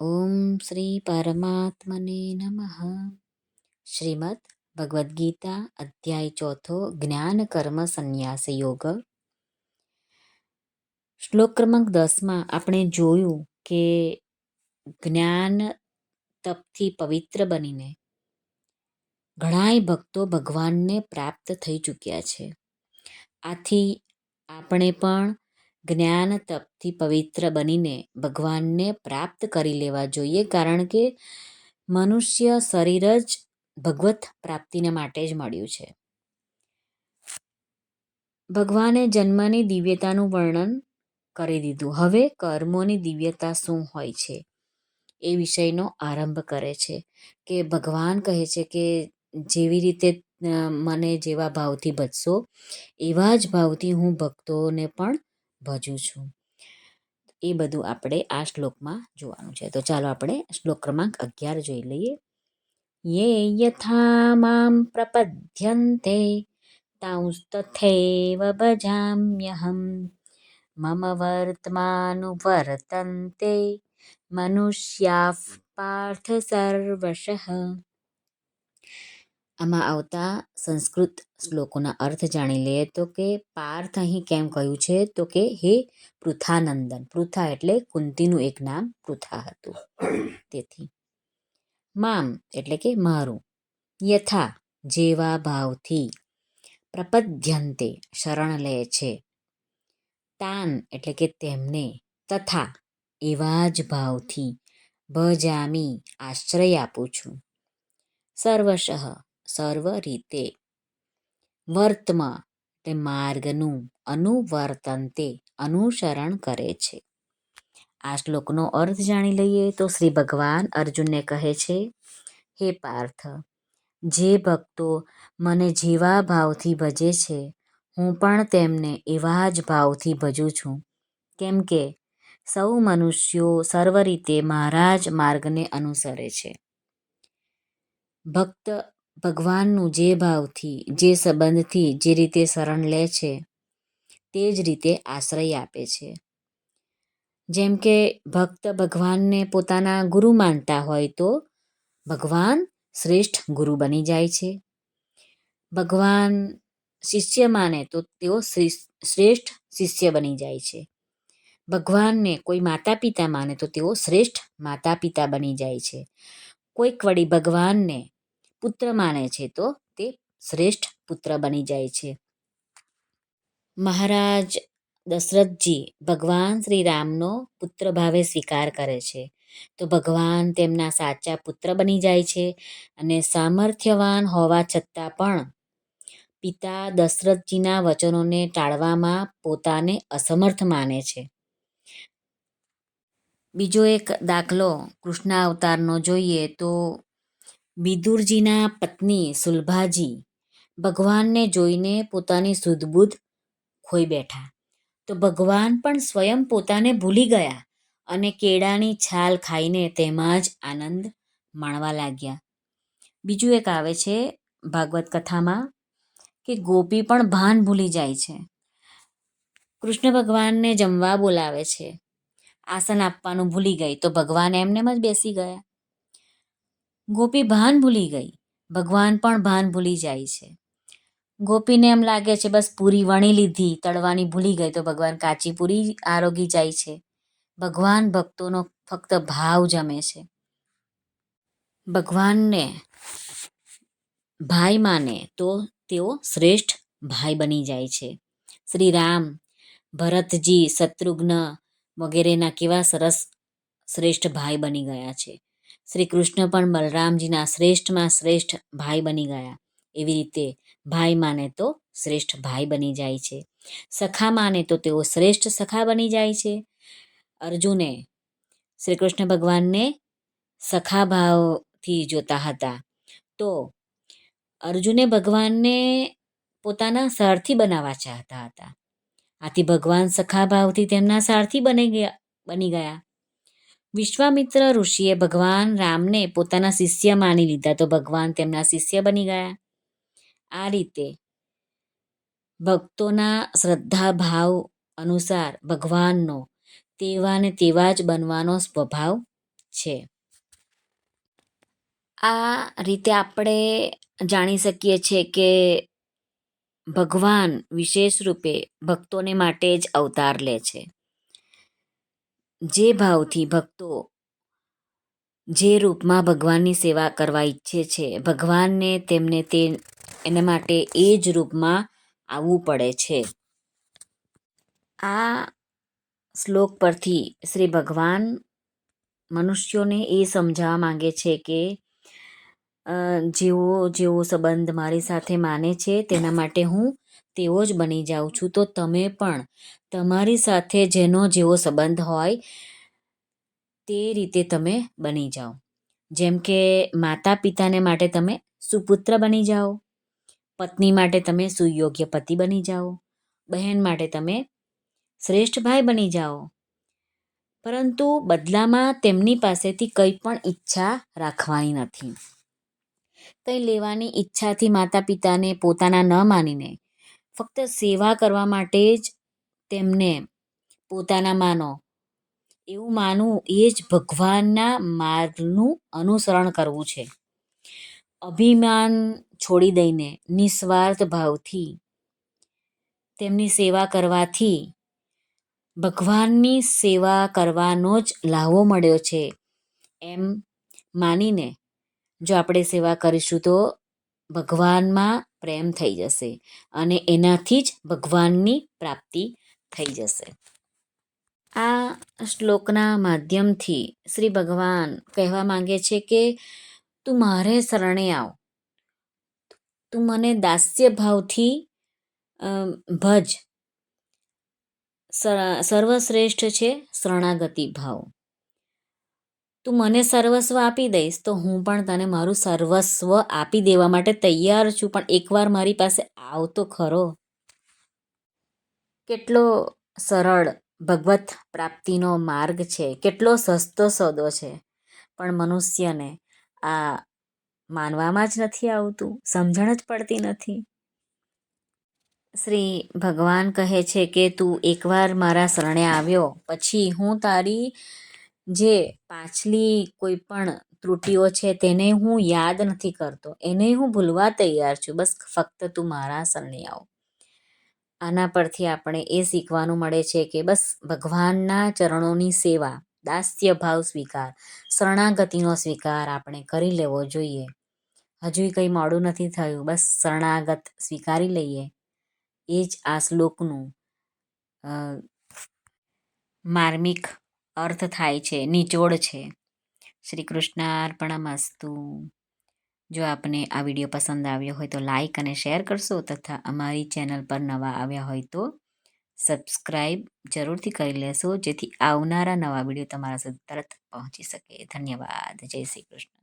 ઓમ શ્રી પરમાત્મને નમઃ શ્રીમદ ભગવદ્ ગીતા અધ્યાય ચોથો જ્ઞાન કર્મ સંન્યાસ યોગ શ્લોક ક્રમાંક દસમાં આપણે જોયું કે જ્ઞાન તપથી પવિત્ર બનીને ઘણાય ભક્તો ભગવાનને પ્રાપ્ત થઈ ચૂક્યા છે. આથી આપણે પણ જ્ઞાન તપથી પવિત્ર બનીને ભગવાનને પ્રાપ્ત કરી લેવા જોઈએ, કારણ કે મનુષ્ય શરીર જ ભગવત પ્રાપ્તિને માટે જ મળ્યું છે. ભગવાને જન્મની દિવ્યતાનું વર્ણન કરી દીધું. હવે કર્મોની દિવ્યતા શું હોય છે એ વિષયનો આરંભ કરે છે કે ભગવાન કહે છે કે જેવી રીતે મને જેવા ભાવથી ભજશો એવા જ ભાવથી હું ભક્તોને પણ ભજું છું. એ બધું આપણે આ શ્લોકમાં જોવાનું છે. તો ચાલો આપણે શ્લોક ક્રમાંક અગિયાર જોઈ લઈએ. યે યથા મામ પ્રપદ્યન્તે તાંસ્તથૈવ ભજામ્યહમ. મમ વર્તમાનુવર્તન્તે મનુષ્યા પાર્થ સર્વશઃ. આમાં આવતા સંસ્કૃત શ્લોકોના અર્થ જાણી લઈએ તો કે પાર્થ અહીં કેમ કહ્યું છે? તો કે હે પૃથાનંદન. પૃથા એટલે કુંતીનું એક નામ પૃથા હતું. તેથી મામ એટલે કે મારું. યથા જેવા ભાવથી પ્રપદ્યંતે શરણ લે છે. તાન એટલે કે તેમને તથા એવા જ ભાવથી ભજામી આશ્રય આપું છું. સર્વશઃ સર્વ રીતે. વર્તમાં તે માર્ગનું અનુવર્તનતે અનુસરણ કરે છે. આ શ્લોકનો અર્થ જાણી લઈએ તો શ્રી ભગવાન અર્જુનને કહે છે, હે પાર્થ, જે ભક્તો મને જેવા ભાવથી ભજે છે, હું પણ તેમને એવા જ ભાવથી ભજું છું. કેમ કે સૌ મનુષ્યો સર્વ રીતે મારા જ માર્ગને અનુસરે છે. ભક્ત ભગવાનનું જે ભાવથી, જે સંબંધથી જે રીતે શરણ લે છે, તે જ રીતે આશ્રય આપે છે. જેમ કે ભક્ત ભગવાનને પોતાના ગુરુ માનતા હોય તો ભગવાન શ્રેષ્ઠ ગુરુ બની જાય છે. ભગવાન શિષ્ય માને તો તેઓ શ્રેષ્ઠ શિષ્ય બની જાય છે. ભગવાનને કોઈ માતા પિતા માને તો તેઓ શ્રેષ્ઠ માતા પિતા બની જાય છે. કોઈક વળી ભગવાનને પુત્ર માને છે તો તે શ્રેષ્ઠ પુત્ર બની જાય છે. મહારાજ દશરથજી ભગવાન શ્રી રામનો પુત્ર ભાવે સ્વીકાર કરે છે. તો ભગવાન તેમના સાચા પુત્ર બની જાય છે અને સામર્થ્યવાન હોવા છતાં પણ પિતા દશરથજીના વચનોને ટાળવામાં પોતાને અસમર્થ માને છે. બીજો એક દાખલો કૃષ્ણ અવતારનો જોઈએ તો વિદુરજીના પત્ની સુલભાજી ભગવાનને જોઈને પોતાની સુધબુધ ખોઈ બેઠા. તો ભગવાન પણ સ્વયં પોતાને ભૂલી ગયા અને કેળાની છાલ ખાઈને તેમાં જ આનંદ માણવા લાગ્યા. બીજું એક આવે છે ભાગવત કથામાં કે ગોપી પણ ભાન ભૂલી જાય છે. કૃષ્ણ ભગવાનને જમવા બોલાવે છે. આસન આપવાનું ભૂલી ગઈ તો ભગવાન એમને જ બેસી ગયા. ગોપી ભાન ભૂલી ગઈ. ભગવાન પણ ભાન ભૂલી જાય છે. ગોપીને એમ લાગે છે, બસ પૂરી વણી લીધી, તળવાની ભૂલી ગઈ તો ભગવાન કાચી પૂરી આરોગી જાય છે. ભગવાન ભક્તોનો ફક્ત ભાવ જમે છે. ભગવાનને, ભાઈ માને તો તેઓ શ્રેષ્ઠ ભાઈ બની જાય છે. શ્રી રામ ભરતજી શત્રુઘ્ન વગેરેના કેવા સરસ શ્રેષ્ઠ ભાઈ બની ગયા છે. શ્રી કૃષ્ણ પણ બલરામજીના શ્રેષ્ઠમાં શ્રેષ્ઠ ભાઈ બની ગયા. એવી રીતે ભાઈ માને તો શ્રેષ્ઠ ભાઈ બની જાય છે. સખા માને તો તેઓ શ્રેષ્ઠ સખા બની જાય છે. અર્જુને શ્રી કૃષ્ણ ભગવાનને સખા ભાવથી જોતા હતા. તો અર્જુને ભગવાનને પોતાના સારથી બનાવવા ચાહતા હતા. આથી ભગવાન સખા ભાવથી તેમના સારથી બની ગયા બની ગયા. વિશ્વામિત્ર ઋષિએ ભગવાન રામને પોતાના શિષ્ય માની લીધા તો ભગવાન તેમના શિષ્ય બની ગયા. આ રીતે ભક્તોના શ્રદ્ધા ભાવ અનુસાર ભગવાનનો તેવા ને તેવા જ બનવાનો સ્વભાવ છે. આ રીતે આપણે જાણી શકીએ છીએ કે ભગવાન વિશેષ રૂપે ભક્તોને માટે જ અવતાર લે છે. જે ભાવથી ભક્તો જે રૂપમાં ભગવાનની સેવા કરવા ઈચ્છે છે, ભગવાનને તેમને તે એના માટે એ જ રૂપમાં આવવું પડે છે. આ શ્લોક પરથી શ્રી ભગવાન મનુષ્યોને એ સમજાવવા માંગે છે કે જેવો જેવો સંબંધ મારી સાથે માને છે, તેના માટે હું તેવો જ બની જાઉં છું. તો તમે પણ તમારી સાથે જેનો જેવો સંબંધ હોય, તે રીતે તમે બની જાઓ. જેમ કે માતા પિતાને માટે તમે સુપુત્ર બની જાઓ, પત્ની માટે તમે સુયોગ્ય પતિ બની જાઓ, બહેન માટે તમે શ્રેષ્ઠ ભાઈ બની જાઓ. પરંતુ બદલામાં તેમની પાસેથી કંઈ પણ ઈચ્છા રાખવાની નથી. કંઈ લેવાની ઈચ્છાથી માતા પિતાને પોતાના ન માનીને ફક્ત સેવા કરવા માટે જ તેમને પોતાના માનો. એવું માનવું એ જ ભગવાનના માર્ગનું અનુસરણ કરવું છે. અભિમાન છોડી દઈને નિસ્વાર્થ ભાવથી તેમની સેવા કરવાથી ભગવાનની સેવા કરવાનો જ લાહવો મળ્યો છે. એમ માનીને જો આપણે સેવા કરીશું તો ભગવાનમાં પ્રેમ થઈ જશે અને એનાથી જ ભગવાનની પ્રાપ્તિ થઈ જશે. આ શ્લોકના માધ્યમથી શ્રી ભગવાન કહેવા માંગે છે કે, તું મારે શરણે આવ. તું મને દાસ્ય ભાવથી ભજ. સર્વશ્રેષ્ઠ છે શરણાગતિ ભાવ. તું મને સર્વસ્વ આપી દઈશ, તો હું પણ તને મારું સર્વસ્વ આપી દેવા માટે તૈયાર છું, પણ એકવાર મારી પાસે આવ તો ખરો. કેટલો સરળ ભગવત પ્રાપ્તિનો માર્ગ છે, કેટલો સસ્તો સોદો છે. પણ મનુષ્યને આ માનવામાં જ નથી આવતું, સમજણ જ પડતી નથી. શ્રી ભગવાન કહે છે કે, તું એકવાર મારા શરણે આવ્યો, પછી હું તારી જે પાછલી કોઈ પણ ત્રુટિઓ છે તેને હું યાદ નથી કરતો. એને હું ભૂલવા તૈયાર છું. બસ ફક્ત તું મારા શરણે આવ. આના પરથી આપણે એ શીખવાનું મળે છે કે બસ ભગવાનના ચરણોની સેવા, દાસ્ય ભાવ સ્વીકાર, શરણાગતિનો સ્વીકાર આપણે કરી લેવો જોઈએ. હજુ કંઈ મોડું નથી થયું. બસ શરણાગત સ્વીકારી લઈએ. એ જ આ શ્લોકનું માર્મિક અર્થ થાય છે, નિચોડ છે. શ્રી કૃષ્ણાર્પણમસ્તુ જો આપને આ વીડિયો પસંદ આવ્યો હોય તો લાઇક અને શેર કરશો તથા અમારી ચેનલ પર નવા આવ્યા હોય તો સબસ્ક્રાઈબ જરૂરથી કરી લેશો જેથી આવનારા નવા વીડિયો તમારા સુધી તરત પહોંચી શકે. ધન્યવાદ. જય શ્રી કૃષ્ણ.